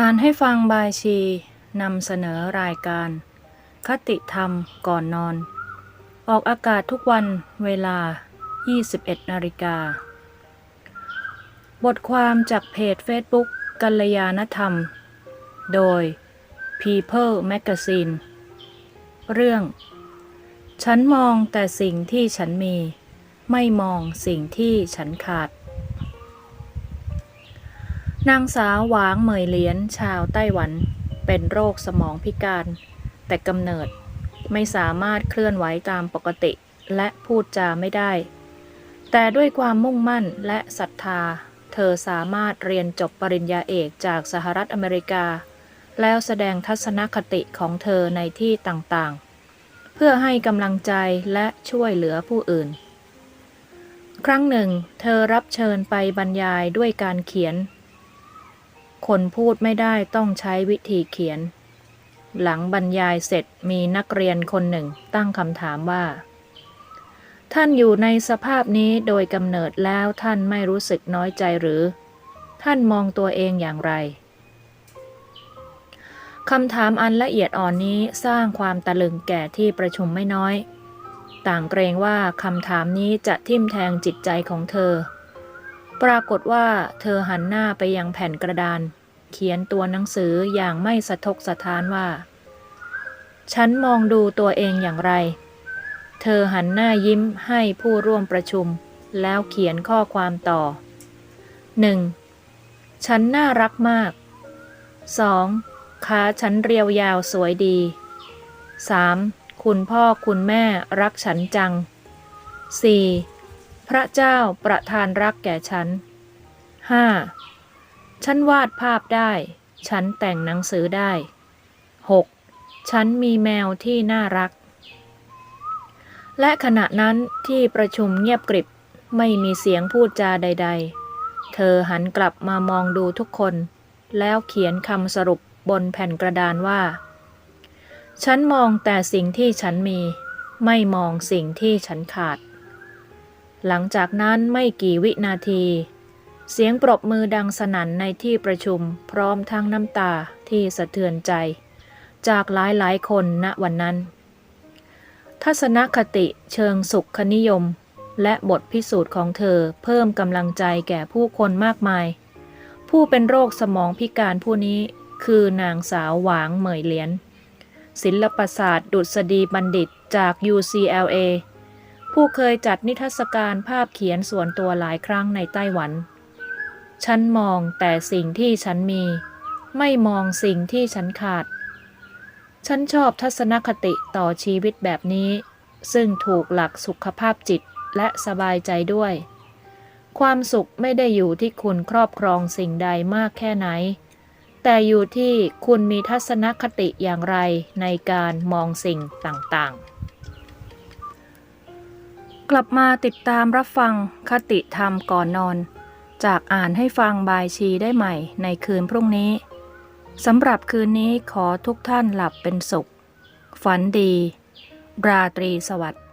อ่านให้ฟังบายชีนำเสนอรายการ คติธรรมก่อนนอน ออกอากาศทุกวันเวลา 21นาฬิกา บทความจากเพจ Facebook กัลยาณธรรม โดย People Magazine เรื่อง ฉันมองแต่สิ่งที่ฉันมี ไม่มองสิ่งที่ฉันขาด นางสาวหวางเหมยเหลียนชาวไต้หวัน เป็นโรคสมองพิการ แต่กำเนิดไม่สามารถเคลื่อนไหวตามปกติ และพูดจาไม่ได้ แต่ด้วยความมุ่งมั่นและศรัทธา เธอสามารถเรียนจบปริญญาเอกจากสหรัฐอเมริกา แล้วแสดงทัศนคติของเธอในที่ต่างๆ เพื่อให้กำลังใจและช่วยเหลือผู้อื่น ครั้งหนึ่ง เธอรับเชิญไปบรรยายด้วยการเขียน คนพูดไม่ได้ต้องใช้วิธีเขียน หลังบรรยายเสร็จมีนักเรียนคนหนึ่งตั้งคำถามว่า ท่านอยู่ในสภาพนี้โดยกำเนิดแล้วท่านไม่รู้สึกน้อยใจหรือ ท่านมองตัวเองอย่างไรคำถามอันละเอียดอ่อนนี้สร้างความตะลึงแก่ที่ประชุมไม่น้อย ต่างเกรงว่าคำถามนี้จะทิ่มแทงจิตใจของเธอ ปรากฏว่าเธอหันหน้าไปยังแผ่นกระดาน เขียนตัวหนังสืออย่างไม่สะทกสะท้านว่า ฉันมองดูตัวเองอย่างไร เธอหันหน้ายิ้มให้ผู้ร่วมประชุม แล้วเขียนข้อความต่อ 1. ฉันน่ารักมาก 2. ขาฉันเรียวยาวสวยดี 3. คุณพ่อคุณแม่รักฉันจัง 4. พระเจ้าประทานรักแก่ฉัน 5. ฉันวาดภาพได้ ฉันแต่งหนังสือได้ 6. ฉันมีแมวที่น่ารัก และขณะนั้นที่ประชุมเงียบกริบไม่มีเสียงพูดจาใด ๆ เธอหันกลับมามองดูทุกคน แล้วเขียนคำสรุปบนแผ่นกระดานว่า ฉันมองแต่สิ่งที่ฉันมี ไม่มองสิ่งที่ฉันขาด หลังจากนั้นไม่กี่วินาที เสียงปรบมือดังสนั่นในที่ประชุมพร้อมทั้งน้ำตาที่สะเทือนใจ จากหลายหลายคนณวันนั้น ทัศนคติเชิงสุขนิยม และบทพิสูจน์ของเธอเพิ่มกำลังใจแก่ผู้คนมากมาย ผู้เป็นโรคสมองพิการผู้นี้คือนางสาวหวางเหมยเหลียน ศิลปศาสตร์ดุษฎีบัณฑิตจาก UCLA ผู้เคยจัดนิทรรศการภาพเขียนส่วนตัวหลายครั้งในไต้หวัน ฉันมองแต่สิ่งที่ฉันมี ไม่มองสิ่งที่ฉันขาด ฉันชอบทัศนคติต่อชีวิตแบบนี้ ซึ่งถูกหลักสุขภาพจิตและสบายใจด้วย ความสุขไม่ได้อยู่ที่คุณครอบครองสิ่งใดมากแค่ไหน แต่อยู่ที่คุณมีทัศนคติอย่างไรในการมองสิ่งต่างๆกลับมาติดตามรับฟังคติธรรมก่อนนอน จากอ่านให้ฟังบายชีได้ใหม่ในคืนพรุ่งนี้ สำหรับคืนนี้ขอทุกท่านหลับเป็นสุข ฝันดี ราตรีสวัสดิ์